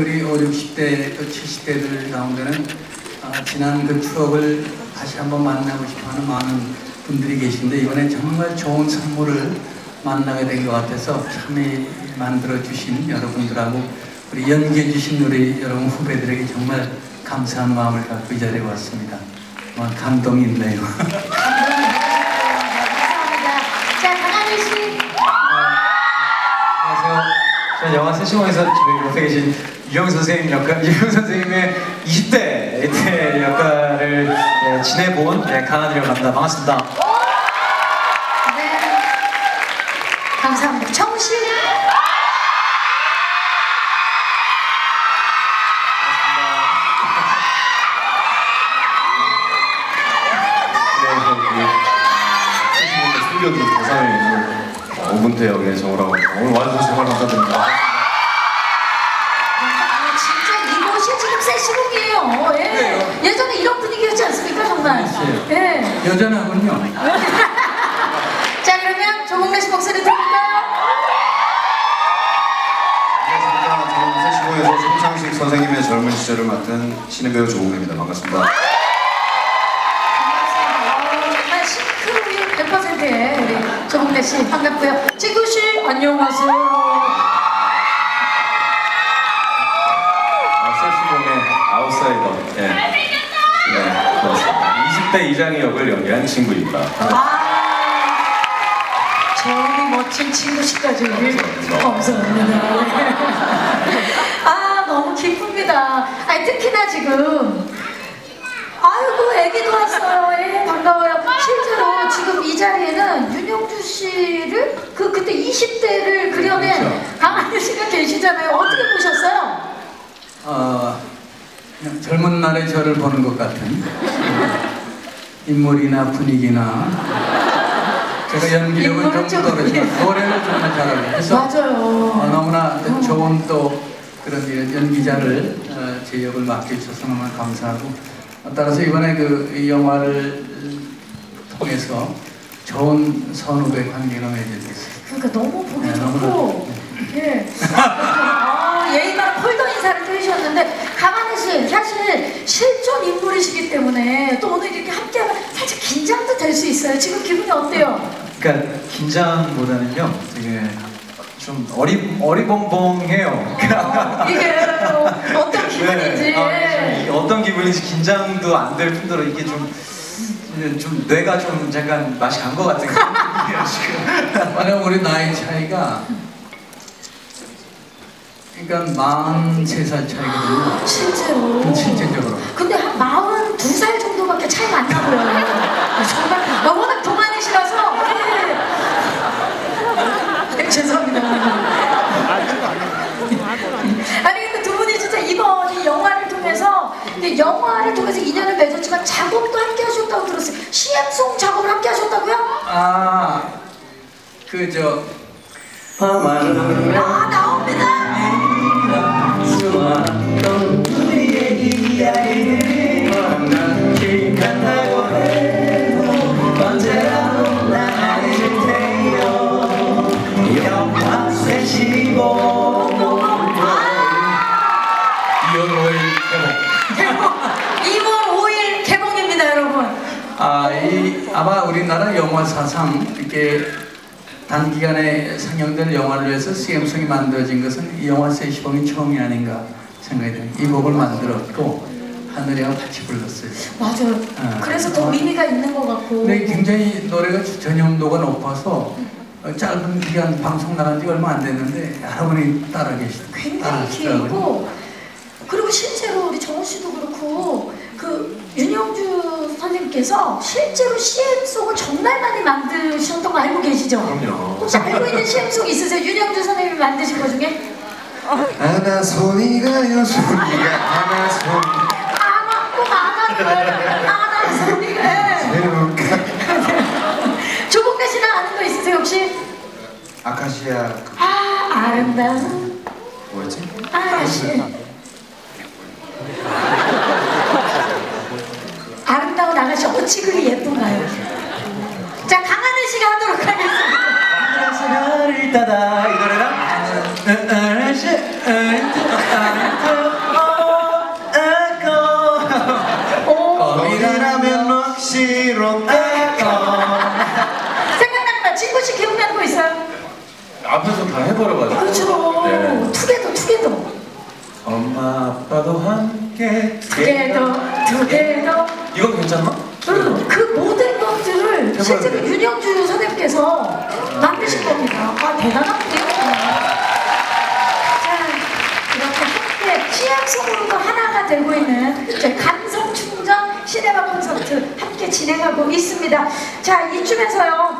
우리 5, 60대 또 70대들 가운데는 아, 지난 그 추억을 다시 한번 만나고 싶어하는 많은 분들이 계신데 이번에 정말 좋은 선물을 만나게 된 것 같아서 참이 만들어 주신 여러분들하고 우리 연기해 주신 우리 여러분 후배들에게 정말 감사한 마음을 갖고 이 자리에 왔습니다. 감동이 있네요. 저는 영화 세시공에서 저희 옆에 계신 유영 선생님 역할, 유영 선생님의 20대 때 역할을 네, 지내본 네, 강한이라고 합니다. 반갑습니다. 네. 감사합니다. 정우 씨. 네, 숨겨둔 대상에 있는 어, 정우라고 합니다. 오늘 와주셔서 정말 감사드립니다. 아, 진짜 이곳이 지금 세시국이에요. 예. 예전에 이런 분위기였지 않습니까, 정말? 예. 여전하군요. 자, 그러면 조국래 씨 목소리 들을까요? 안녕하십니까. 저는 세시공에서 송창식 선생님의 젊은 시절을 맡은 신인 배우. 반갑습니다. 반갑습니다. 100%의 우리 조국래 씨 반갑고요. 지구 씨 안녕하세요. 아, 세시공의 아웃사이더. 예. 네, 고맙습니다. 20대 이장희 역을 연기한 친구입니다. 아, 저기 멋진 친구 씨까지 감사합니다. 아, 너무 기쁩니다. 아니, 특히나 지금 아이고, 애기도 왔어요. 예, 반가워요. 실제로 지금 이 자리에는 윤영주 씨를 그 그때 20대를 그려낸 그렇죠. 강한일 씨가 계시잖아요. 어떻게 보셨어요? 어, 그냥 젊은 날의 저를 보는 것 같은 인물이나 분위기나 제가 연기력은 좀 좀, 떨어지고 예. 노래를 정말 잘하고 그래서 맞아요. 어, 너무나 좋은 또 그런 연기자를 어, 제 역을 맡겨주셔서 너무 감사하고 어, 따라서 이번에 그 이 영화를 통해서 좋은 선후배 관계가 맺어졌어요. 그러니까 너무 보기 네, 좋고 예. 아, 예의가 폴더 인사를 또 해주셨는데 가만히 씨 사실 실존 인물이시기 때문에 또 오늘 이렇게 함께하면 살짝 긴장도 될 수 있어요. 지금 기분이 어때요? 그러니까 긴장보다는요, 되게 좀 어리 어리벙벙해요. 어, 이게 어떤 기분인지 네, 아, 좀 어떤 기분인지 긴장도 안 될 뿐더러 이게 좀, 좀 뇌가 좀 잠깐 맛이 간 것 같은 느낌이에요 지금. 만약 우리 나이 차이가 그러니까 43살 차이거든요. 실제로 실제적으로. 근데 한 42살 정도밖에 차이가 안 나고요. 정말 아, 워낙 동안이시라서 예. 죄송합니다. 아니 근데 두 분이 진짜 이번 이 영화를 통해서 근데 영화를 통해서 인연을 맺었지만 작업도 함께 하셨다고 들었어요. CM송 작업을 함께 하셨다고요? 아, 그 저 밤하늘 아 나옵니다. 수많던 우리의 이야기를 만나길 같다고 해도 언제라도 나를 테요 영화 세시고 2월 5일 개봉. 개봉 2월 5일 개봉입니다, 여러분. 아, 이 아마 우리나라 영화 사상 이렇게 단기간에 상영될 영화를 위해서 CM송이 만들어진 것은 이 영화 세시봉이 처음이 아닌가 생각이 돼요. 이 곡을 만들었고 하늘이하고 같이 불렀어요. 맞아요. 아. 그래서 더 의미가 있는 것 같고. 근데 굉장히 노래가 전염도가 높아서 어, 짧은 기간 방송 나간 지 얼마 안 됐는데 여러분이 따라 계시 굉장히 길고 그리고 실제로 우리 정우 씨도 그렇고 그 윤영주 선생님께서 실제로 CM송을 정말 많이 만드셨던 거 알고 계시죠? 그럼요. 혹시 알고 있는 CM송 있으세요? 윤영주 선생님이 만드신 거 중에? 손이가요 손이가 하나 손 아마 꼭 아나를 아나 소리가 조국래 씨는 아는 거 있으세요 혹시? 아카시아 그아 아름다운 뭐였지? 아가씨 아 아가씨 어찌 그리 예쁜가요? 자 강하늘 씨가 하도록 하겠습니다. 사랑을 따다. 이 노래랑 거기라면 럭시로 생각난다 친구씨 기억나는 거 있어요? 앞에서 다 해버려가지고. 그렇죠. 네. 투게더 투게더. 엄마 아빠도 함께 투게더 투게더. 이건 괜찮나? 음, 그 모든 것들을 실제로 돼. 윤영주 선생님께서 만드신 겁니다. 아 대단한데요. 자 이렇게 함께 CM송으로도 하나가 되고 있는 저희 감성 충전 시네마 콘서트 함께 진행하고 있습니다. 자 이쯤에서요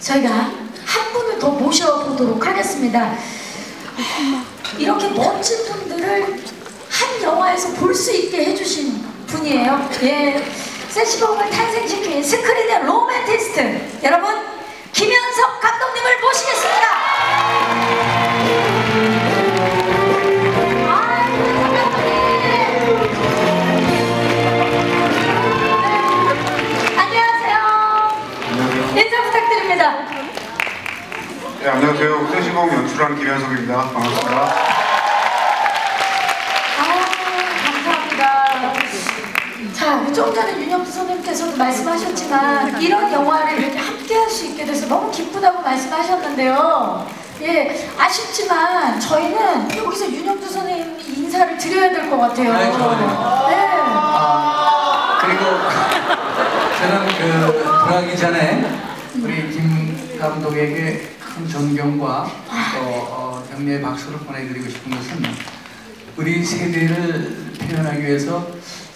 저희가 한 분을 더 모셔보도록 하겠습니다. 이렇게 멋진 분 들을 한 영화에서 볼 수 있게 해주신 분이에요. 예. 세시봉을 탄생시킨 스크린 좀 전에 윤영수 선생님께서도 말씀하셨지만 이런 영화를 이렇게 함께 할 수 있게 돼서 너무 기쁘다고 말씀하셨는데요. 예, 아쉽지만 저희는 여기서 윤영주 선생님 인사를 드려야 될 것 같아요. 네. 네. 아, 그리고 저는 그 돌아가기 전에 우리 김 감독에게 큰 존경과 또 어, 격려의 박수를 보내드리고 싶은 것은 우리 세대를 표현하기 위해서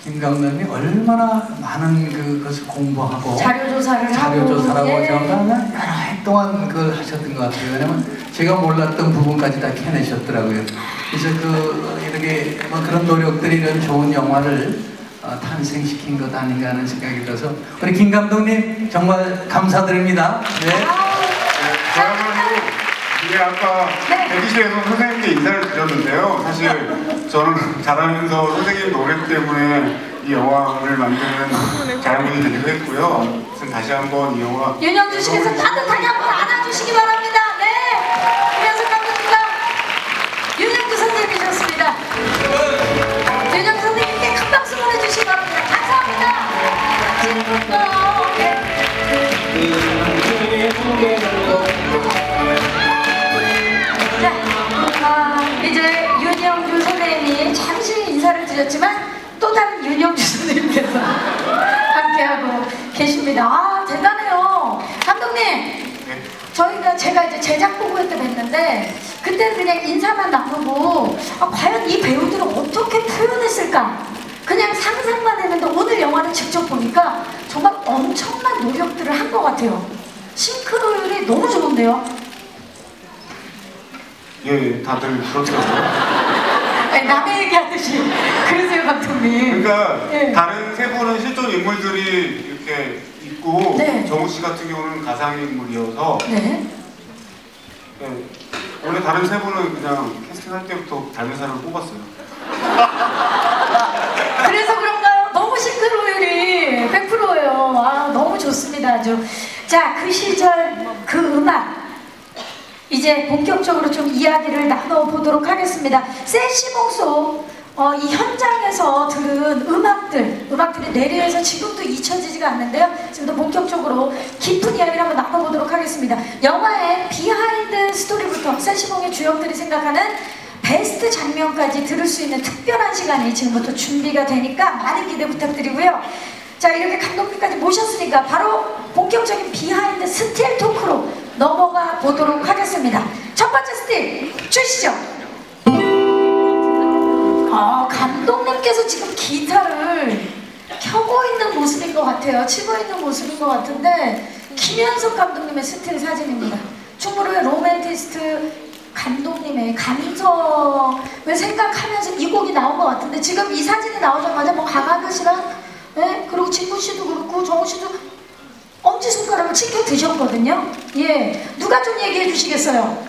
김 감독님이 얼마나 많은 그것을 공부하고 자료 조사를 자료 하고 조사라고 예. 정말 여러 해 동안 그걸 하셨던 것 같아요. 왜냐면 제가 몰랐던 부분까지 다 캐내셨더라고요. 그래서 그 이렇게 뭐 그런 노력들이 이런 좋은 영화를 어, 탄생시킨 것 아닌가 하는 생각이 들어서 우리 김 감독님 정말 감사드립니다. 네. 저야말로 이게 아까 네. 대기실에서 선생님께 인사를 드렸는데요. 사실 저는 잘하면서 선생님 노래 때문에 이 영화를 만드는 자양분이 되기도 했고요. 다시 한번 이 영화 윤영주 씨께서 따뜻하게 한번 안아주시기 바랍니다. 계십니다. 아, 대단해요. 감독님, 네. 저희가 제가 이제 제작 보고회 때 뵀는데 그때는 그냥 인사만 나누고 아, 과연 이 배우들은 어떻게 표현했을까 그냥 상상만 했는데 오늘 영화를 직접 보니까 정말 엄청난 노력들을 한 것 같아요 싱크로율이 너무 좋은데요 예, 다들 그렇더라고요. 아니, 남의 얘기하듯이 그러세요 감독님 그러니까 예. 다른 세 분은 실존 인물들이 이렇게 있고 네. 정우 씨 같은 경우는 가상 인물이어서 네 예, 원래 다른 세 분은 그냥 캐스팅할 때부터 닮은 사람을 뽑았어요. 그래서 그런가요? 너무 싱크로율이 100%예요. 아, 너무 좋습니다. 아주. 자, 그 시절 그 음악. 이제 본격적으로 좀 이야기를 나눠보도록 하겠습니다. 세시몽소 어, 이 현장에서 들은 음악들, 음악들이 내려에서 지금도 잊혀지지가 않는데요. 지금도 본격적으로 깊은 이야기를 한번 나눠보도록 하겠습니다. 영화의 비하인드 스토리부터 세시몽의 주역들이 생각하는 베스트 장면까지 들을 수 있는 특별한 시간이 지금부터 준비가 되니까 많은 기대 부탁드리고요. 자 이렇게 감독님까지 모셨으니까 바로 본격적인 비하인드 스틸 토크로 넘어가 보도록 하겠습니다. 첫 번째 스틸 주시죠. 감독님께서 지금 기타를 켜고 있는 모습인 것 같아요. 치고 있는 모습인 것 같은데 김현석 감독님의 스틸 사진입니다. 충무로의 로맨티스트 감독님의 감성을 생각하면서 이 곡이 나온 것 같은데 지금 이 사진이 나오자마자 뭐 강하늘 씨랑 예? 그리고 진구 씨도 그렇고 정우 씨도 엄지 손가락을 치켜 드셨거든요. 예, 누가 좀 얘기해 주시겠어요?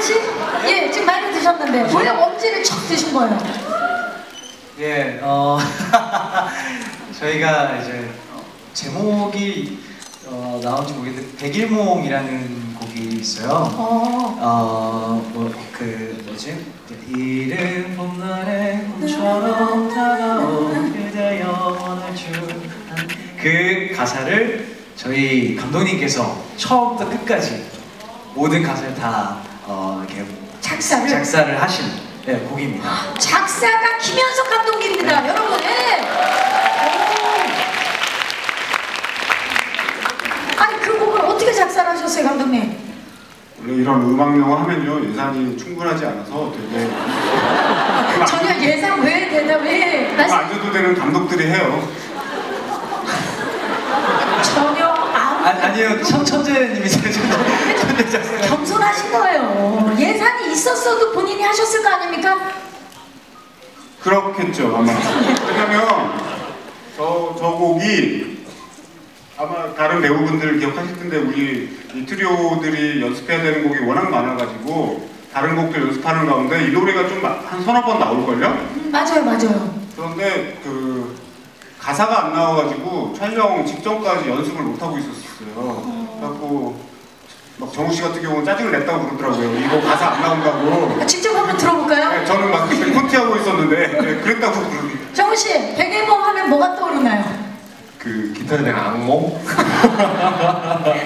씨? 예, 지금 많이 드셨는데 왜 엄지를 척 드신 거예요? 예, 어, 저희가 이제 어, 제목이 어, 나온지 모르겠는데 백일몽이라는 곡이 있어요. 어, 어, 뭐, 그, 뭐지? 이른 봄날의 꿈처럼 다가온 그대 영원할 줄그 가사를 저희 감독님께서 처음부터 끝까지 모든 가사를 다 어, 이렇게 작사를 작사를 하신 네, 곡입니다. 작사가 김현석 감독님입니다, 여러분. 예. 오. 아니 그 곡을 어떻게 작사를 하셨어요, 감독님? 원래 이런 음악 영화 하면요 예산이 충분하지 않아서 되게 전혀 예상 외 대답 왜 그거 안 줘도 되는 감독들이 해요. 전혀 아, 아니요, 천, 천재님이세요, 천재, 작사가. 겸손하신 거예요. 예산이 있었어도 본인이 하셨을 거 아닙니까? 그렇겠죠 아마. 왜냐면 저, 저 곡이 아마 다른 배우분들 기억하실 텐데 우리 이 트리오들이 연습해야 되는 곡이 워낙 많아가지고 다른 곡들 연습하는 가운데 이 노래가 좀 한 서너 번 나올걸요? 음, 맞아요, 맞아요. 그런데 그 가사가 안 나와가지고 촬영 직전까지 연습을 못 하고 있었어요. 그래갖고 막 정우 씨 같은 경우는 짜증을 냈다고 그러더라고요. 이거 가사 안 나온다고. 아, 직접 한번 들어볼까요? 네, 저는 막 콘티하고 있었는데 네, 그랬다고 그러더라고요. 정우 씨, 백일봉 하면 뭐가 떠오르나요? 그 기타에 대한 악몽?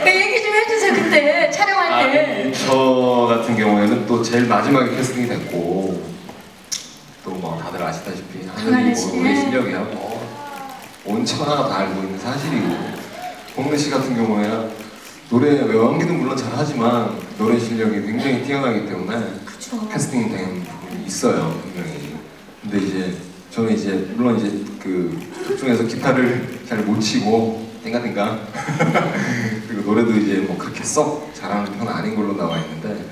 네, 얘기 좀 해주세요. 그때 촬영할 때. 아니, 저 같은 경우에는 또 제일 마지막에 캐스팅이 됐고 또 뭐 다들 아시다시피 하늘이 씨. 뭐 노래 실력이야 뭐 온 천하가 다 알고 있는 사실이고 홍래 씨 같은 경우에는 노래 외환기도 물론 잘하지만 노래 실력이 굉장히 뛰어나기 때문에 그쵸. 캐스팅 된 부분이 있어요 분명히 근데 이제 저는 이제 물론 이제 그 중에서 기타를 잘 못 치고 땡가땡가 그리고 노래도 이제 뭐 그렇게 썩 잘하는 편 아닌 걸로 나와 있는데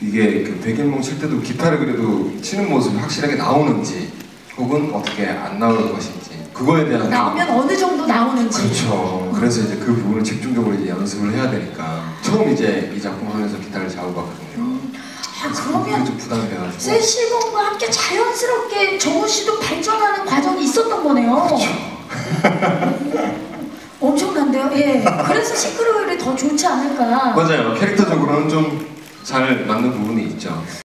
이게 그 백일몽 칠 때도 기타를 그래도 치는 모습이 확실하게 나오는지 혹은 어떻게 안 나올 것인지 그거에 대한 나오면 어느 정도 나오는지. 그렇죠. 그래서 이제 그 부분을 집중적으로 이제 연습을 해야 되니까 처음 이제 이 작품 하면서 기타를 잡아봤거든요. 아, 그게 그러면 좀 부담이 돼가지고. 세시봉과 함께 자연스럽게 정우 씨도 발전하는 과정이 있었던 거네요. 엄청난데요? 예. 그래서 시크로율이 더 좋지 않을까. 맞아요. 캐릭터적으로는 좀 잘 맞는 부분이 있죠.